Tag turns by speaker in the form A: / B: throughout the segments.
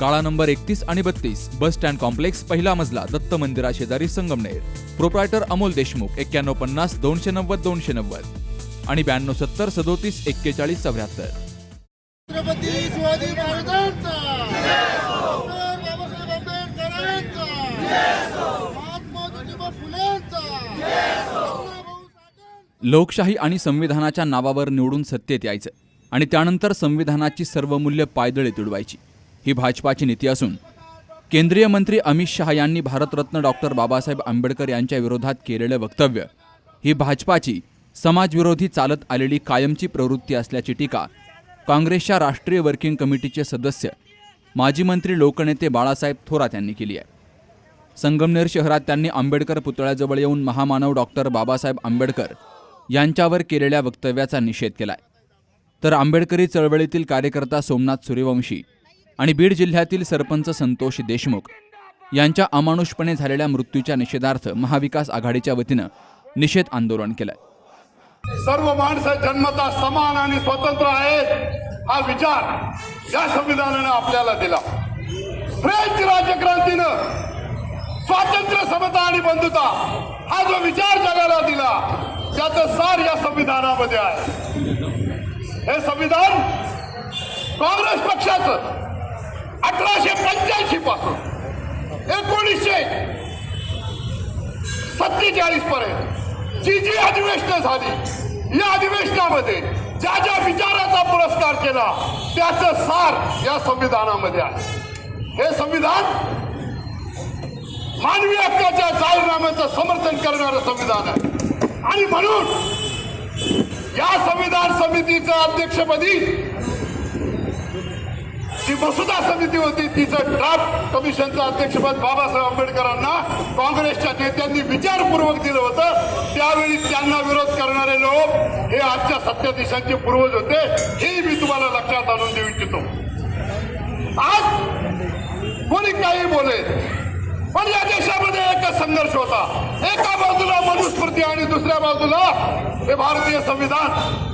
A: काळा नंबर एकतीस आणि बत्तीस बस स्टँड कॉम्प्लेक्स पहिला मजला दत्त मंदिरा शेजारी संगमनेर. प्रोप्रायटर अमोल देशमुख एक्क्याण्णव पन्नास दोनशे नव्वद दोनशे नव्वद. आणि ब्याण्णव सत्तर सदोतीस एक्केचाळीस चौऱ्याहत्तर.
B: छत्रपती शिवाजी
A: लोकशाही आणि संविधानाच्या नावावर निवडून सत्तेत यायचं आणि त्यानंतर संविधानाची सर्व मूल्य पायदळी तुडवायची. ही भाजपाची नीती असून केंद्रीय मंत्री अमित शहा यांनी भारतरत्न डॉक्टर बाबासाहेब आंबेडकर यांच्या विरोधात केलेलं वक्तव्य ही भाजपाची समाजविरोधी चालत आलेली कायमची प्रवृत्ती असल्याची टीका काँग्रेसच्या राष्ट्रीय वर्किंग कमिटीचे सदस्य माजी मंत्री लोकनेते बाळासाहेब थोरात यांनी केली आहे. संगमनेर शहरात त्यांनी आंबेडकर पुतळ्याजवळ येऊन महामानव डॉक्टर बाबासाहेब आंबेडकर यांच्यावर केलेल्या वक्तव्याचा निषेध केलाय. तर आंबेडकरी चळवळीतील कार्यकर्ता सोमनाथ सूर्यवंशी आणि बीड जिल्ह्यातील सरपंच संतोष देशमुख यांच्या अमानुषपणे झालेल्या मृत्यूच्या निषेधार्थ महाविकास आघाडीच्या वतीनं निषेध आंदोलन केलंय.
C: सर्व माणसं जन्मता समान आणि स्वतंत्र आहेत हा विचार या संविधानानं आपल्याला दिला. फ्रेंच राज्यक्रांतीनं स्वातंत्र्य समता आणि बंधुता हा जो विचार जगाला दिला त्याचं सार या संविधानामध्ये आहे. हे संविधान काँग्रेस पक्षाचं अठराशे पंच्याऐंशी पासून. एकोणीसशे सत्तेचाळीस पर्यंत. जी जी अधिवेशनं झाली या अधिवेशनामध्ये ज्या ज्या विचाराचा पुरस्कार केला त्याचं सार या संविधानामध्ये आहे. हे संविधान मानवी हक्काच्या जाहीरनाम्याचं समर्थन करणारं संविधान आहे. आणि म्हणून या संविधान समितीचं अध्यक्षपदी जी मसुदा समिती होती. तिचं ड्राफ्ट कमिशनचं अध्यक्षपद बाबासाहेब आंबेडकरांना काँग्रेसच्या नेत्यांनी विचारपूर्वक दिलं होतं. त्यावेळी त्यांना विरोध करणारे लोक हे आजच्या सत्याधीशांचे पूर्वज होते. हे मी तुम्हाला लक्षात आणून देऊ इच्छितो. आज कोणी काही बोले पण या देशामध्ये एकच संघर्ष होता. एका बाजूला मनुस्मृती आणि दुसऱ्या बाजूला हे भारतीय संविधान.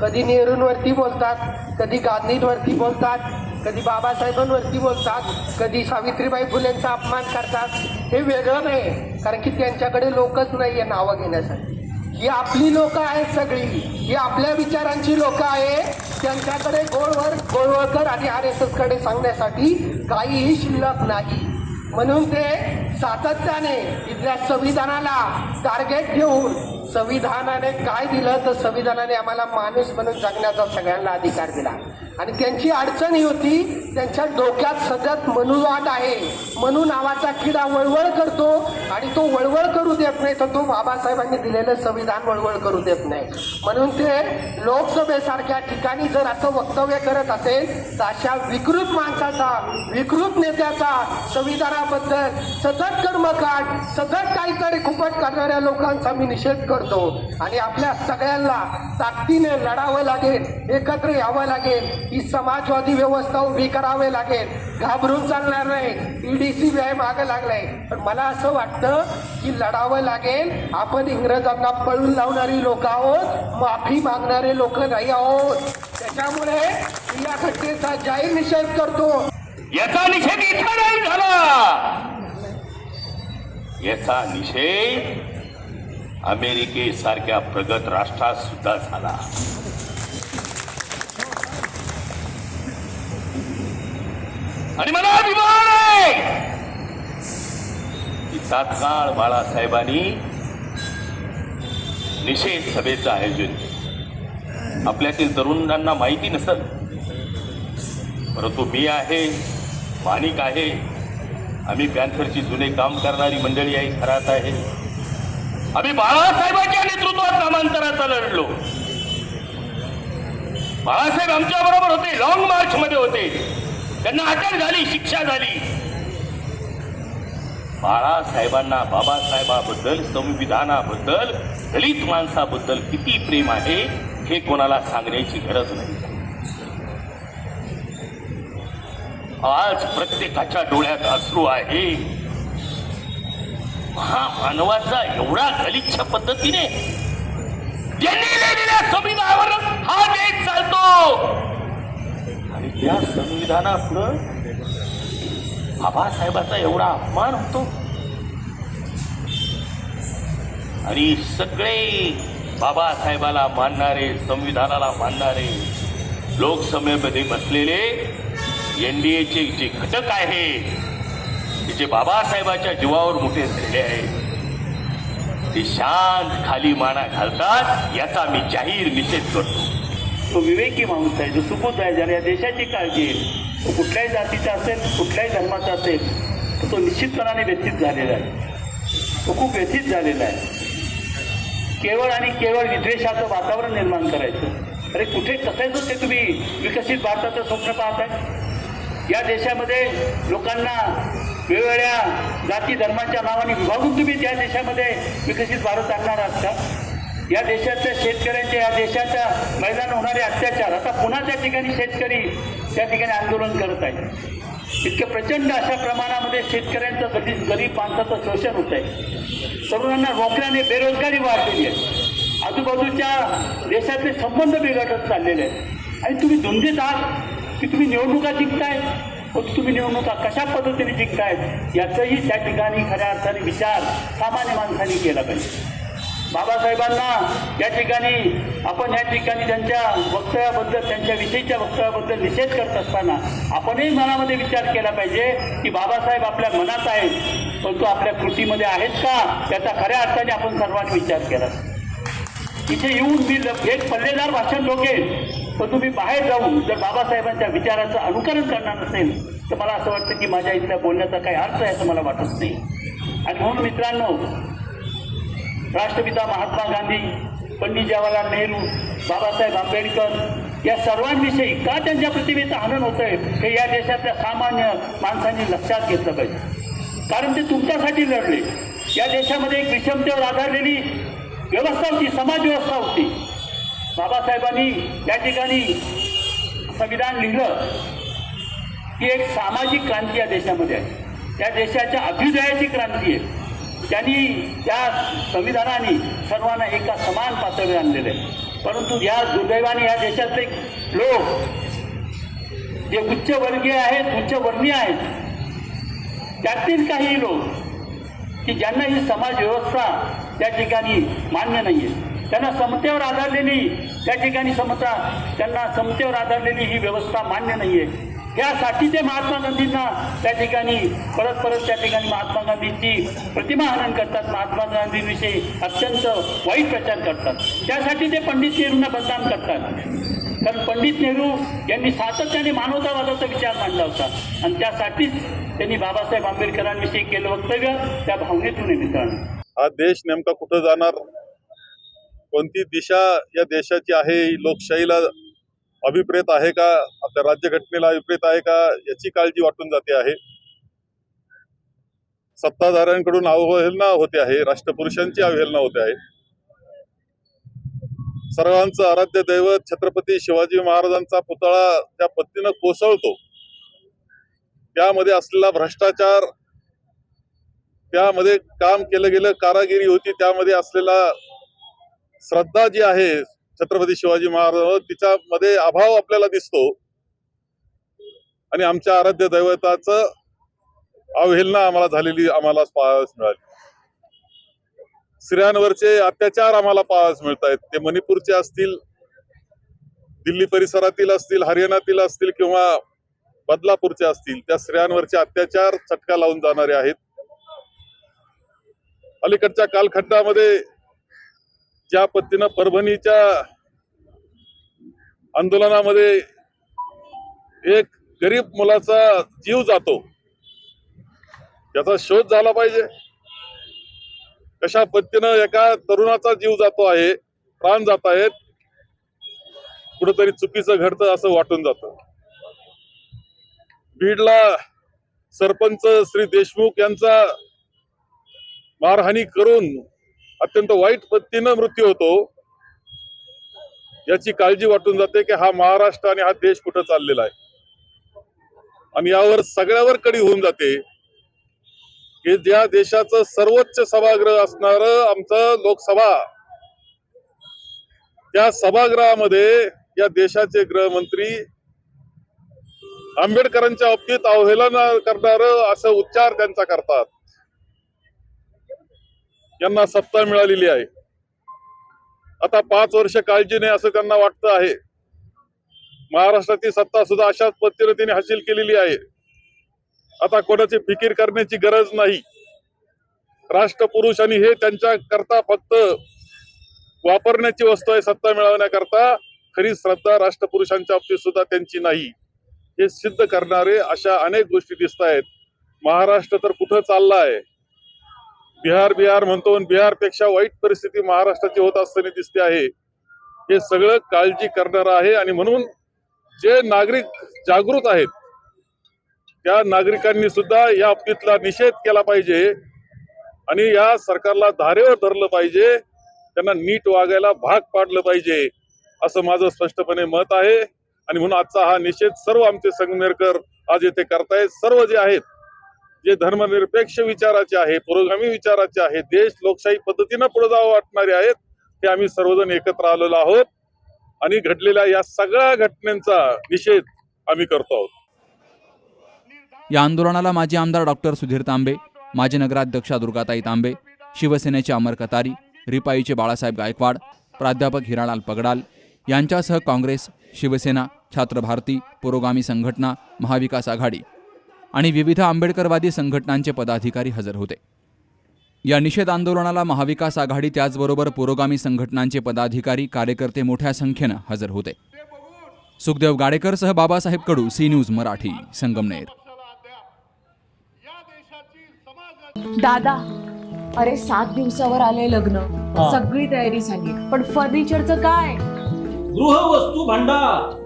D: कधी नेहरूंवरती बोलतात कधी गांधींवरती बोलतात कधी बाबासाहेबांवरती बोलतात कधी सावित्रीबाई फुलेंचा अपमान करतात हे वेगळं नाही कारण की त्यांच्याकडे लोकच नाही आहे नावं घेण्यासाठी. ही आपली लोक आहेत सगळी ही आपल्या विचारांची लोक आहे त्यांच्याकडे गोळवर गोळवळकर आणि आर एस एसकडे सांगण्यासाठी काहीही शिल्लक नाही. म्हणून ते सातत्याने इथल्या संविधानाला टार्गेट घेऊन संविधानाने काय दिलं तर संविधानाने आम्हाला माणूस म्हणून जगण्याचा सगळ्यांना अधिकार दिला. आणि त्यांची अडचण ही होती त्यांच्या डोक्यात सतत मनुवाट आहे. मनु नावाचा किडा वळवळ करतो आणि तो वळवळ करू देत नाही तर तो बाबासाहेबांनी दिलेलं संविधान वळवळ करू देत नाही. म्हणून ते लोकसभेसारख्या ठिकाणी जर असं वक्तव्य करत असेल तर अशा विकृत माणसाचा विकृत नेत्याचा संविधानाबद्दल सतत कर्मकांड सतत काहीतरी खुपट करणाऱ्या लोकांचा मी निषेध करतो. आणि आपल्या सगळ्यांना ताकदीने लढावं लागेल एकत्र यावं लागेल. ही समाजवादी व्यवस्था उभी करावी लागेल. घाबरून चालणार नाही. ईडीसी व्याय मागे लागलाय. पण मला असं वाटतं की लढावं लागेल. आपण इंग्रजांना पळून लावणारी लोक आहोत. माफी मागणारे लोक नाही आहोत. त्याच्यामुळे या घटनेचा जाहीर निषेध करतो.
E: याचा निषेध इथं नाही झाला. याचा निषेध अमेरिकेसारख्या प्रगत राष्ट्रात सुद्धा झाला. आणि मला अभिमान आहे की तात्काळ बाळासाहेबांनी निषेध सभेचं आयोजन आपल्यातील तरुणांना माहिती नसत परंतु मी आहे माणिक आहे. आम्ही पॅन्थरची जुने काम करणारी मंडळी आहे खरात आहे. आम्ही बाळासाहेबांच्या नेतृत्वात नामांतराचा लढलो. बाळासाहेब आमच्या बरोबर होते लॉंग मार्च मध्ये होते. त्यांना अटक झाली शिक्षा झाली. बाळासाहेबांना बाबासाहेबाबद्दल संविधानाबद्दल दलित माणसाबद्दल किती प्रेम आहे हे कोणाला सांगण्याची गरज नाही. आज प्रत्येकाच्या डोळ्यात अश्रू आहे. महामानवाचा एवढा गलिच्छ पद्धतीने. त्यांनी लिहिलेल्या संविधानावर हा देश चालतो. या संविधानापुढं बाबासाहेबाचा एवढा अपमान होतो. आणि सगळे बाबासाहेबाला मानणारे संविधानाला मानणारे लोकसभेमध्ये बसलेले एन डी एचे जे घटक आहेत जे बाबासाहेबाच्या जीवावर मोठे झालेले आहेत ते शांत खाली माना घालतात याचा मी जाहीर निषेध करतो.
F: तो विवेकी माणूस आहे जो सुबोध आहे ज्याला या देशाची काळजी आहे तो कुठल्याही जातीचा असेल कुठल्याही धर्माचा असेल तर तो निश्चितपणाने व्यथित झालेला आहे. तो खूप व्यथित झालेला आहे. केवळ आणि केवळ विद्वेषाचं वातावरण निर्माण करायचं. अरे कुठे कसायचं ते तुम्ही विकसित भारताचं स्वप्न पाहताय? या देशामध्ये लोकांना वेगवेगळ्या जाती धर्माच्या नावाने विभागून तुम्ही त्या देशामध्ये विकसित भारत आणणार आहात का? या देशातल्या शेतकऱ्यांच्या या देशाच्या मैदान होणारे अत्याचार आता पुन्हा त्या ठिकाणी शेतकरी त्या ठिकाणी आंदोलन करत आहेत. इतक्या प्रचंड अशा प्रमाणामध्ये शेतकऱ्यांचं गरीब गरीब माणसाचं शोषण होत आहे. तरुणांना नोकऱ्याने बेरोजगारी वाढलेली आहे. आजूबाजूच्या देशातले संबंध बिघडत चाललेले आहेत. आणि तुम्ही धुंदीत आहात की तुम्ही निवडणुका जिंकताय? पण तुम्ही निवडणुका कशा पद्धतीने जिंकतायत याचाही त्या ठिकाणी खऱ्या अर्थाने विचार सामान्य माणसांनी केला पाहिजे. बाबासाहेबांना या ठिकाणी आपण या ठिकाणी त्यांच्या वक्तव्याबद्दल त्यांच्या विषयीच्या वक्तव्याबद्दल निषेध करत असताना आपणही मनामध्ये विचार केला पाहिजे की बाबासाहेब आपल्या मनात आहेत पण तो आपल्या कृतीमध्ये आहेत का? त्याचा खऱ्या अर्थाने आपण सर्वांनी विचार केला. इथे येऊन मी एक पल्लेदार भाषण लोकेल पण तुम्ही बाहेर जाऊन जर बाबासाहेबांच्या विचाराचं अनुकरण करणार नसेल तर मला असं वाटतं की माझ्या इथल्या बोलण्याचा काही अर्थ आहे असं मला वाटत नाही. आणि म्हणून मित्रांनो राष्ट्रपिता महात्मा गांधी पंडित जवाहरलाल नेहरू बाबासाहेब आंबेडकर या सर्वांविषयी का त्यांच्या प्रतिमेचं हनन होत आहे हे या देशातल्या सामान्य माणसांनी लक्षात घेतलं पाहिजे. कारण ते तुमच्यासाठी लढले. या देशामध्ये एक विषमतेवर आधारलेली व्यवस्था होती समाज व्यवस्था होती. बाबासाहेबांनी या ठिकाणी संविधान लिहिलं की एक सामाजिक क्रांती या देशामध्ये आहे. त्या देशाच्या अभ्युदयाची क्रांती आहे. त्यांनी त्या संविधानाने सर्वांना एका समान पातळीवर आणलेलं आहे. परंतु या दुर्दैवाने या देशातले लोक जे उच्चवर्गीय आहेत उच्चवर्णीय आहेत त्यातील काही लोक की ज्यांना ही समाज व्यवस्था त्या ठिकाणी मान्य नाही आहे त्यांना समतेवर आधारलेली त्या ठिकाणी समता त्यांना समतेवर आधारलेली ही व्यवस्था मान्य नाही आहे यासाठी ते महात्मा गांधींना त्या ठिकाणी परत परत त्या ठिकाणी महात्मा गांधींची प्रतिमा हनन करतात. महात्मा गांधींविषयी अत्यंत वाईट प्रचार करतात. त्यासाठी ते पंडित नेहरूंना बदनाम करतात. कारण पंडित नेहरू यांनी सातत्याने मानवतावादाचा विचार मांडला होता. आणि त्यासाठीच त्यांनी बाबासाहेब आंबेडकरांविषयी केलं वक्तव्य त्या भावनेतून मित्रांनो.
G: हा देश नेमका कुठं जाणार? कोणती दिशा या देशाची आहे? लोकशाहीला अभिप्रेत आहे का? आपल्या राज्यघटनेला अभिप्रेत आहे का? याची काळजी वाटून जाते आहे. सत्ताधाऱ्यांकडून अवहेलना होते आहे. राष्ट्रपुरुषांची अवहेलना होते आहे. सर्वांचं आराध्य दैवत छत्रपती शिवाजी महाराजांचा पुतळा त्या पद्धतीनं कोसळतो. त्यामध्ये असलेला भ्रष्टाचार त्यामध्ये काम केलं गेलं कारागिरी होती त्यामध्ये असलेला श्रद्धा जी आहे छत्रपती शिवाजी महाराजांवर तिच्यामध्ये अभाव आपल्याला दिसतो. आणि आमच्या आराध्य दैवताचं अवहेलना आम्हाला झालेली आम्हाला पाहावयास मिळाली. स्त्रियांवरचे अत्याचार आम्हाला पाहावयास मिळत आहेत ते मणिपूरचे असतील दिल्ली परिसरातील असतील हरियाणातील असतील किंवा बदलापूरचे असतील त्या स्त्रियांवरचे अत्याचार चटका लावून जाणारे आहेत. अलीकडच्या कालखंडामध्ये ज्या पद्धतीनं परभणीच्या आंदोलनामध्ये एक गरीब मुलाचा जीव जातो त्याचा शोध झाला पाहिजे. कशा पद्धतीनं एका तरुणाचा जीव जातो आहे प्राण जात आहेत कुठंतरी चुकीचं घडतं असं वाटून जातं. बीडला सरपंच श्री देशमुख यांचा मारहाणी करून अत्यंत वाईट पद्धतीनं मृत्यू होतो. याची काळजी वाटून जाते की हा महाराष्ट्र आणि हा देश कुठं चाललेला आहे. आणि यावर सगळ्यावर कडी होऊन जाते. की ज्या देशाचं सर्वोच्च सभागृह असणार आमचं लोकसभा त्या सभागृहामध्ये या देशाचे गृहमंत्री आंबेडकरांच्या बाबतीत अवहेलना करणार असं उच्चार त्यांचा करतात. यांना सत्ता मिळालेली आहे. आता पाच वर्ष काळजी नाही असं त्यांना वाटतं आहे. महाराष्ट्राची सत्ता सुद्धा अशाच पद्धतीने त्यांनी हासिल केलेली आहे. आता कोणाची फिकीर करण्याची गरज नाही. राष्ट्रपुरुषांनी हे त्यांच्या करता फक्त वापरण्याची वस्तू आहे सत्ता मिळवण्याकरता. खरी श्रद्धा राष्ट्रपुरुषांच्या बाबतीत सुद्धा त्यांची नाही. हे सिद्ध करणारे अशा अनेक गोष्टी दिसत आहेत महाराष्ट्र तर कुठं चाललाय? बिहार बिहार म्हणतो बिहारपेक्षा वाईट परिस्थिती महाराष्ट्राची होत असताना दिसते आहे. हे सगळं काळजी करणार आहे आणि म्हणून जे नागरिक जागृत आहेत त्या नागरिकांनी सुद्धा या बाबतीतला निषेध केला पाहिजे आणि या सरकारला धारेवर धरलं पाहिजे. त्यांना नीट वागायला भाग पाडलं पाहिजे असं माझं स्पष्टपणे मत आहे. आणि म्हणून आजचा हा निषेध सर्व आमचे संगमेरकर आज येथे करतायत. सर्व जे आहेत जे धर्मनिरपेक्ष विचाराचे आहे पुरोगामी विचाराचे आहे देश लोकशाही पद्धतीनं पुढे जावं वाटणारे आहेत ते आम्ही सर्वजण एकत्र आलेलो आहोत. आणि घडलेल्या या सगळ्या घटनेचा निषेध आम्ही करतो आहोत.
A: या आंदोलनाला माजी आमदार डॉक्टर सुधीर तांबे माजी नगराध्यक्षा दुर्गाताई तांबे शिवसेनेचे अमर कतारी रिपाईचे बाळासाहेब गायकवाड प्राध्यापक हिरालाल पगडाल यांच्यासह काँग्रेस शिवसेना छात्र भारती पुरोगामी संघटना महाविकास आघाडी आणि विविध आंबेडकरवादी संघटनांचे पदाधिकारी हजर होते. या निषेध आंदोलनाला महाविकास आघाडी त्याचबरोबर पुरोगामी संघटनांचे पदाधिकारी कार्यकर्ते मोठ्या संख्येनं हजर होते. सुखदेव गाडेकरसह बाबासाहेब कडू सी न्यूज मराठी संगमनेर.
H: दादा अरे सात दिवसावर आले लग्न. सगळी तयारी झाली. पण फर्निचरचं काय?
I: गृहवस्तू भांडार.